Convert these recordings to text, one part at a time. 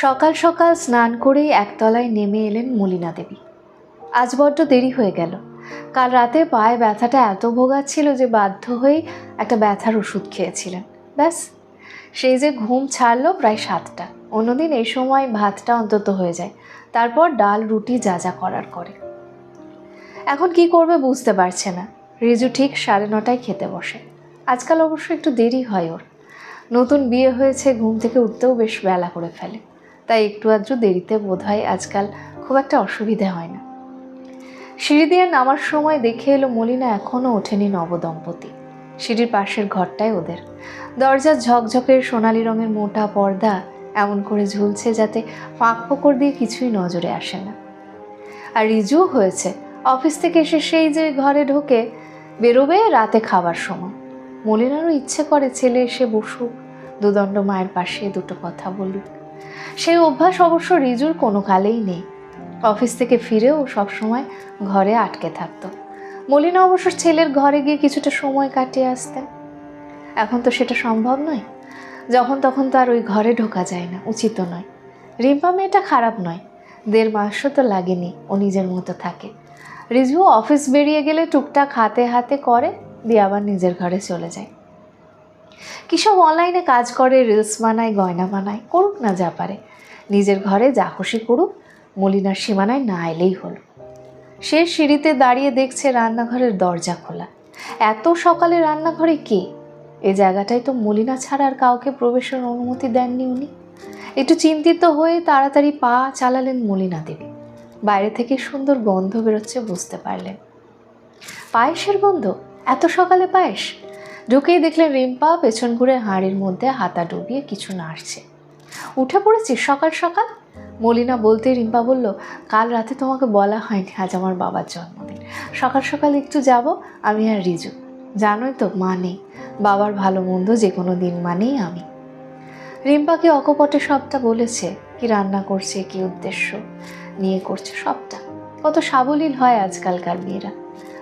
সকাল সকাল স্নান করেই একতলায় নেমে এলেন মলিনা দেবী। আজ বড্ড দেরি হয়ে গেল। কাল রাতে পায়ে ব্যথাটা এত ভোগাচ্ছিল যে বাধ্য হয়েই একটা ব্যথার ওষুধ খেয়েছিলেন। ব্যাস, সেই যে ঘুম ছাড়লো প্রায় সাতটা। অন্যদিন এই সময় ভাতটা অন্তত হয়ে যায়। তারপর ডাল, রুটি যা যা করার করে। এখন কি করবে বুঝতে পারছে না। রিজু ঠিক সাড়ে নটায় খেতে বসে। আজকাল অবশ্য একটু দেরি হয় ওর। নতুন বিয়ে হয়েছে, ঘুম থেকে উঠতেও বেশ বেলা করে ফেলে। তাই একটু আধটু দেরিতে বোধ হয় আজকাল খুব একটা অসুবিধে হয় না। সিঁড়ি দিয়ে নামার সময় দেখে এলো মলিনা এখনও ওঠেনি নবদম্পতি। সিঁড়ির পাশের ঘরটাই ওদের। দরজার ঝকঝকের সোনালি রঙের মোটা পর্দা এমন করে ঝুলছে যাতে ফাঁক ফোকর দিয়ে কিছুই নজরে আসে না। আর রিজুও হয়েছে। অফিস থেকে এসে সেই যে ঘরে ঢোকে বেরোবে রাতে খাবার সময়। মলিনারও ইচ্ছে করে ছেলে এসে বসুক। দুদণ্ড মায়ের পাশে দুটো কথা বলুক। সেই অভ্যাস অবশ্য রিজুর কোনো কালেই নেই। অফিস থেকে ফিরেও সবসময় ঘরে আটকে থাকতো। মলিনা অবশ্য ছেলের ঘরে গিয়ে কিছুটা সময় কাটিয়ে আসতেন। এখন তো সেটা সম্ভব নয়। যখন তখন তো আর ওই ঘরে ঢোকা যায় না, উচিত নয়। রিম্পা মেয়েটা খারাপ নয়। দেড় মাসও তো লাগেনি, ও নিজের মতো থাকে। রিজু অফিস বেরিয়ে গেলে টুকটাক হাতে হাতে করে, দিয়ে আবার নিজের ঘরে চলে যায়। কিসব অনলাইনে কাজ করে রিলস বানায়, গয়না বানায়, করুক না যা পারে। নিজের ঘরে যা খুশি করুক, মলিনার সীমানায় না এলেই হলো। সে সিঁড়িতে দাঁড়িয়ে দেখছে রান্নাঘরের দরজা খোলা। এত সকালে রান্নাঘরে কে? এ জায়গাটায় তো মলিনা ছাড়া আর কাউকে প্রবেশের অনুমতি দেননি উনি। একটু চিন্তিত হয়ে তাড়াতাড়ি পা চালালেন মলিনা দেবী। বাইরে থেকে সুন্দর গন্ধ বেরোচ্ছে বুঝতে পারলেন। পায়েসের গন্ধ? এত সকালে পায়েস? ঢুকেই দেখলেন রিম্পা পেছন ঘুরে হাঁড়ির মধ্যে হাতা ডুবিয়ে কিছু নাড়ছে। উঠে পড়েছি সকাল সকাল। মলিনা বলতে রিম্পা বলল, কাল রাতে তোমাকে বলা হয়নি, আজ আমার বাবার জন্মদিন। সকাল সকাল একটু যাব, আমি আর রিজু। জানোই তো, মা নেই। বাবার ভালো মন্দ যে কোনো দিন মানেই আমি। রিম্পাকে অকপটে সবটা বলেছে, কি রান্না করছে, কি উদ্দেশ্য নিয়ে করছে সবটা। কত সাবলীল হয় আজকালকার মেয়েরা।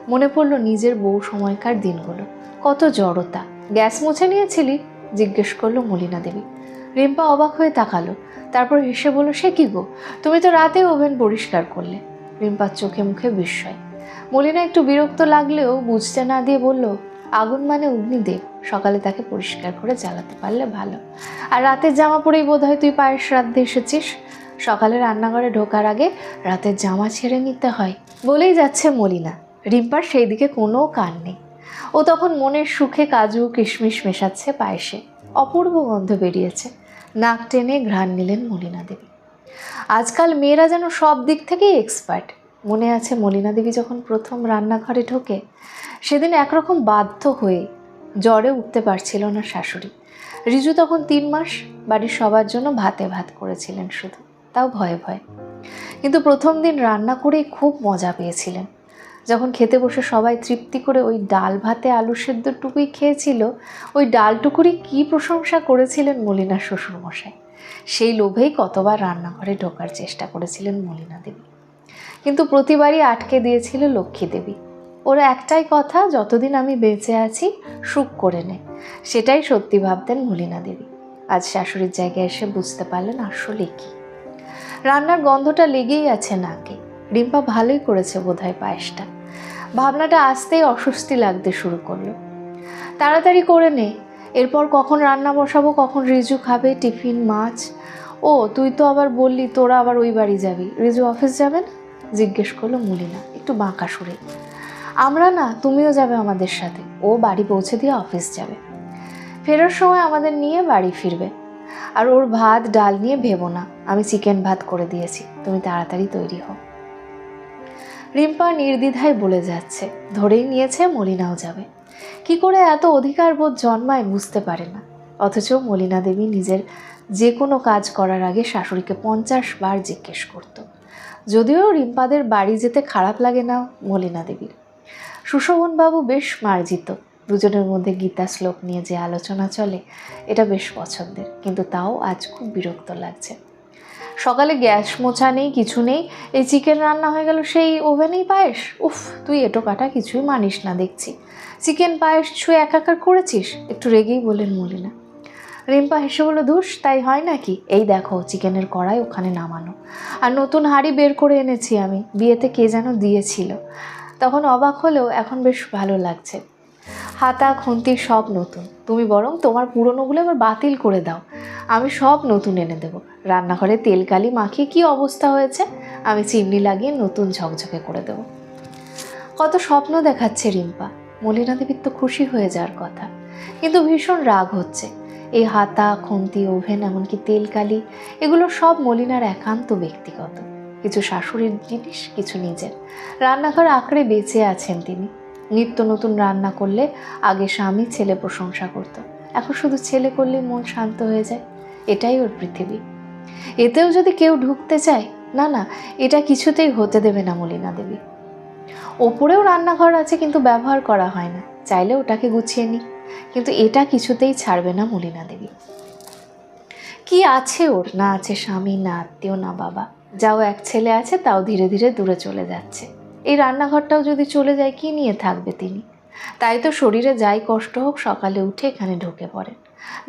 মনে পড়ল নিজের বউ সময়কার দিনগুলো। কত জড়তা। গ্যাস মুছে নিয়েছিলি? জিজ্ঞেস করল মলিনা দেবী। রিম্পা অবাক হয়ে তাকালো। তারপর হেসে বলল, সে কি গো? তুমি তো রাতে ওভেন পরিষ্কার করলে। রিম্পার চোখে মুখে বিস্ময়। মলিনা একটু বিরক্ত লাগলেও বুঝতে না দিয়ে বলল, আগুন মানে অগ্নিদেব। সকালে তাকে পরিষ্কার করে জ্বালাতে পারলে ভালো। আর রাতের জামা পরেই বোধ হয় তুই পায়ের শ্রাদ্ধে এসেছিস। সকালে রান্নাঘরে ঢোকার আগে রাতের জামা ছেড়ে নিতে হয়। বলেই যাচ্ছে মলিনা। রিম্পার সেই দিকে কোনো কান নেই। ও তখন মনের সুখে কাজু, কিশমিশ মেশাচ্ছে পায়েসে। অপূর্ব গন্ধ বেরিয়েছে। নাক টেনে ঘ্রাণ নিলেন মলিনা দেবী। আজকাল মেয়েরা যেন সব দিক থেকেই এক্সপার্ট মনে আছে মলিনা দেবী যখন প্রথম রান্নাঘরে ঢোকে, সেদিন একরকম বাধ্য হয়ে জ্বরে উঠতে পারছিল না শাশুড়ি। রিজু তখন তিন মাস বাড়ির সবার জন্য ভাতে ভাত করেছিলেন শুধু, তাও ভয়ে ভয়ে। কিন্তু প্রথম দিন রান্না করেই খুব মজা পেয়েছিলেন। যখন খেতে বসে সবাই তৃপ্তি করে ওই ডাল ভাতে আলু সেদ্ধটুকুই খেয়েছিল, ওই ডালটুকুরই কী প্রশংসা করেছিলেন মলিনার শ্বশুরমশাই? সেই লোভেই কতবার রান্নাঘরে ঢোকার চেষ্টা করেছিলেন মলিনা দেবী। কিন্তু প্রতিবারই আটকে দিয়েছিল লক্ষ্মী দেবী। ওরা একটাই কথা, যতদিন আমি বেঁচে আছি, সুখ করে নে। সেটাই সত্যি ভাবতেন মলিনা দেবী। আজ শাশুড়ির জায়গায় এসে বুঝতে পারলেন আসলে কি। রান্নার গন্ধটা লেগেই আছে নাকে। রিম্পা ভালোই করেছে বোধহয় পায়েসটা। ভাবনাটা আসতেই অস্বস্তি লাগতে শুরু করল। তাড়াতাড়ি করে নে, এরপর কখন রান্না বসাবো, কখন রিজু খাবে, টিফিন, মাছ। ও, তুই তো আবার বললি তোরা আবার ওই বাড়ি যাবি। রিজু অফিস যাবেন জিজ্ঞেস করল মুলিনা, একটু বাঁকা সুরে। আমরা না, তুমিও যাবে আমাদের সাথে। ও বাড়ি পৌঁছে দিয়ে অফিস যাবে। ফেরার সময় আমাদের নিয়ে বাড়ি ফিরবে। আর ওর ভাত, ডাল নিয়ে ভেবো না, আমি চিকেন ভাত করে দিয়েছি। তুমি তাড়াতাড়ি তৈরি হও। রিম্পা নির্দ্বিধায় বলে যাচ্ছে। ধরেই নিয়েছে মলিনাও যাবে। কি করে এত অধিকার বোধ জন্মায় বুঝতে পারে না। অথচ মলিনা দেবী নিজের যে কোনো কাজ করার আগে শাশুড়িকে পঞ্চাশ বার জিজ্ঞেস করত। যদিও রিম্পাদের বাড়ি যেতে খারাপ লাগে না মলিনা দেবীর। সুশোভনবাবু বেশ মার্জিত। দুজনের মধ্যে গীতা শ্লোক নিয়ে যে আলোচনা চলে, এটা বেশ পছন্দের। কিন্তু তাও আজ খুব বিরক্ত লাগছে। সকালে গ্যাস মোছা নেই, কিছু নেই, এই চিকেন রান্না হয়ে গেল সেই ওভেনেই পায়েস। উফ, তুই এটো কাটা কিছুই মানিস না দেখছি। চিকেন পায়েস ছুঁয়ে একাকার করেছিস? একটু রেগেই বললেন মলিনা। রিম্পা হেসে বলল ধুস তাই হয় নাকি? এই দেখো, চিকেনের কড়াই ওখানে নামানো। আর নতুন হাঁড়ি বের করে এনেছি আমি, বিয়েতে কে যেন দিয়েছিল। তখন অবাক হলেও এখন বেশ ভালো লাগছে। হাতা খুন্তি সব নতুন। তুমি বরং তোমার পুরনোগুলো এবার বাতিল করে দাও। আমি সব নতুন এনে দেবো। রান্নাঘরে তেল কালি মাখিয়ে কী অবস্থা হয়েছে? আমি চিমনি লাগিয়ে নতুন ঝকঝকে করে দেবো। কত স্বপ্ন দেখাচ্ছে রিম্পা। মলিনা দেবীর তো খুশি হয়ে যাওয়ার কথা। কিন্তু ভীষণ রাগ হচ্ছে। এই হাতা, খুন্তি, ওভেন, এমনকি তেল কালি, এগুলো সব মলিনার একান্ত ব্যক্তিগত। কিছু শাশুড়ির জিনিস, কিছু নিজের। রান্নাঘর আঁকড়ে বেঁচে আছেন তিনি। নিত্য নতুন রান্না করলে আগে স্বামী ছেলে প্রশংসা করত। এখন শুধু ছেলে করলে মন শান্ত হয়ে যায়। এটাই ওর পৃথিবী। এতেও যদি কেউ ঢুকতে চায়, না না, এটা কিছুতেই হতে দেবে না মলিনা দেবী। ওপরেও রান্নাঘর আছে কিন্তু ব্যবহার করা হয় না। চাইলে ওটাকে গুছিয়ে নিই। কিন্তু এটা কিছুতেই ছাড়বে না মলিনা দেবী। কি আছে ওর? না আছে স্বামী, না আত্মীয়, না বাবা। যাও এক ছেলে আছে, তাও ধীরে ধীরে দূরে চলে যাচ্ছে। এই রান্নাঘরটাও যদি চলে যায়, কি নিয়ে থাকবে তিনি? তাই তো শরীরে যাই কষ্ট হোক, সকালে উঠে এখানে ঢুকে পড়েন।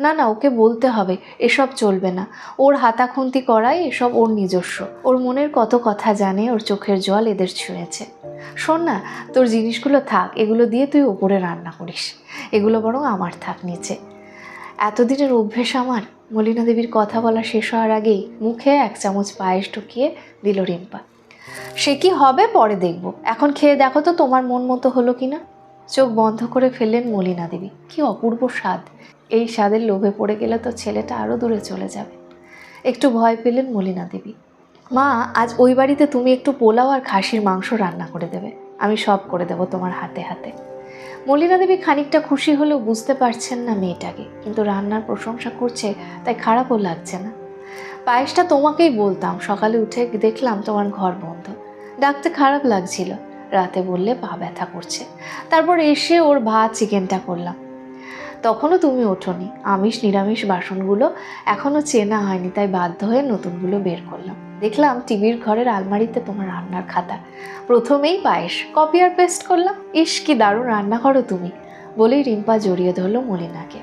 না না, ওকে বলতে হবে, এসব চলবে না। ওর হাতাখুন্তি করাই এসব ওর নিজস্ব। ওর মনের কত কথা জানে, ওর চোখের জল এদের ছুঁয়েছে। শোন না, তোর জিনিসগুলো থাক, এগুলো দিয়ে তুই ওপরে রান্না করিস। এগুলো বরং আমার থাক নিচে। এতদিনের অভ্যেস আমার। মলিনা দেবীর কথা বলা শেষ হওয়ার আগেই মুখে এক চামচ পায়েস ঢুকিয়ে দিল রিম্পা। সে কি হবে পরে দেখব। এখন খেয়ে দেখো তো তোমার মন মতো হলো কি না চোখ বন্ধ করে ফেললেন মলিনা দেবী। কি অপূর্ব স্বাদ। এই স্বাদের লোভে পড়ে গেলে তো ছেলেটা আরও দূরে চলে যাবে। একটু ভয় পেলেন মলিনা দেবী। মা, আজ ওই বাড়িতে তুমি একটু পোলাও আর খাসির মাংস রান্না করে দেবে। আমি সব করে দেবো তোমার হাতে হাতে। মলিনা দেবী খানিকটা খুশি হলেও বুঝতে পারছেন না মেয়েটাকে। কিন্তু রান্নার প্রশংসা করছে, তাই খারাপও লাগছে না। পায়েসটা তোমাকেই বলতাম। সকালে উঠে দেখলাম তোমার ঘর বন্ধ। ডাকতে খারাপ লাগছিল। রাতে বললে পা ব্যথা করছে। তারপর এসে ওর ভাত, চিকেনটা করলাম। তখনও তুমি ওঠোনি। আমিষ, নিরামিষ বাসনগুলো এখনও চেনা হয়নি, তাই বাধ্য হয়ে নতুনগুলো বের করলাম। দেখলাম টিভির ঘরের আলমারিতে তোমার রান্নার খাতা। প্রথমেই পায়েস, কপি আর পেস্ট করলাম। ইস, কি দারুণ রান্না করো তুমি। বলেই রিম্পা জড়িয়ে ধরলো মলিনাকে।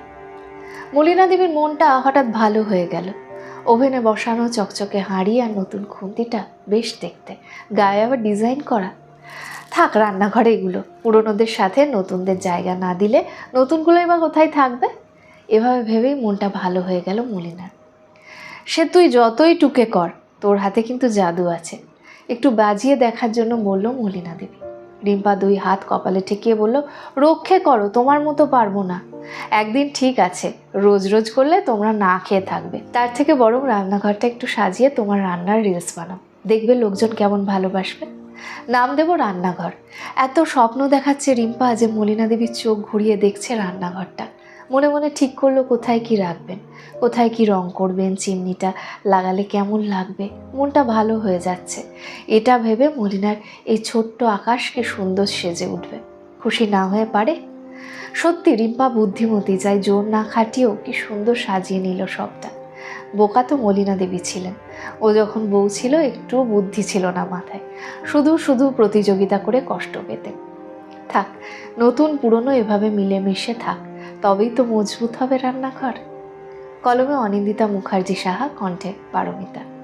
মলিনা দেবীর মনটা হঠাৎ ভালো হয়ে গেল। ওভেনে বসানো চকচকে হাঁড়ি আর নতুন খুন্তিটা বেশ দেখতে। গায়ে আবার ডিজাইন করা। থাক, রান্নাঘরে এগুলো। পুরনোদের সাথে নতুনদের জায়গা না দিলে নতুনগুলোই বা কোথায় থাকবে? এভাবে ভেবেই মনটা ভালো হয়ে গেল মলিনার। সে তুই যতই টুকে কর, তোর হাতে কিন্তু জাদু আছে। একটু বাজিয়ে দেখার জন্য বলল মলিনা দেবী। রিম্পা দুই হাত কপালে ঠেকিয়ে বলল, রক্ষে করো, তোমার মতো পারব না। একদিন ঠিক আছে, রোজ রোজ করলে তোমরা না খেয়ে থাকবে। তার থেকে বরং রান্নাঘরটা একটু সাজিয়ে তোমার রান্নার রিলস বানাও। দেখবে লোকজন কেমন ভালোবাসবে। নাম দেব রান্নাঘর। এত স্বপ্ন দেখাচ্ছে রিম্পা যে মলিনা দেবীর চোখ ঘুরিয়ে দেখছে রান্নাঘরটা। মনে মনে ঠিক করল কোথায় কি রাখবেন, কোথায় কি রং করবেন, চিমনিটা লাগালে কেমন লাগবে, মনটা ভালো হয়ে যাচ্ছে। এটা ভেবে মলিনার এই ছোট্ট আকাশকে সুন্দর সেজে উঠবে। খুশি না হয়ে পারে সত্যি রিম্পা বুদ্ধিমতী, যাই জোর না খাটিয়েও কি সুন্দর সাজিয়ে নিল সবটা। বোকা তো মলিনা দেবী ছিলেন। ও যখন বউ ছিল একটু বুদ্ধি ছিল না মাথায়। শুধু শুধু প্রতিযোগিতা করে কষ্ট পেতেন থাক, নতুন পুরনো এভাবে মিলেমিশে থাক, তবেই তো মজবুত হবে রান্নাঘর। কলমে অনিন্দিতা মুখার্জি সাহা, কণ্ঠে পারমিতা।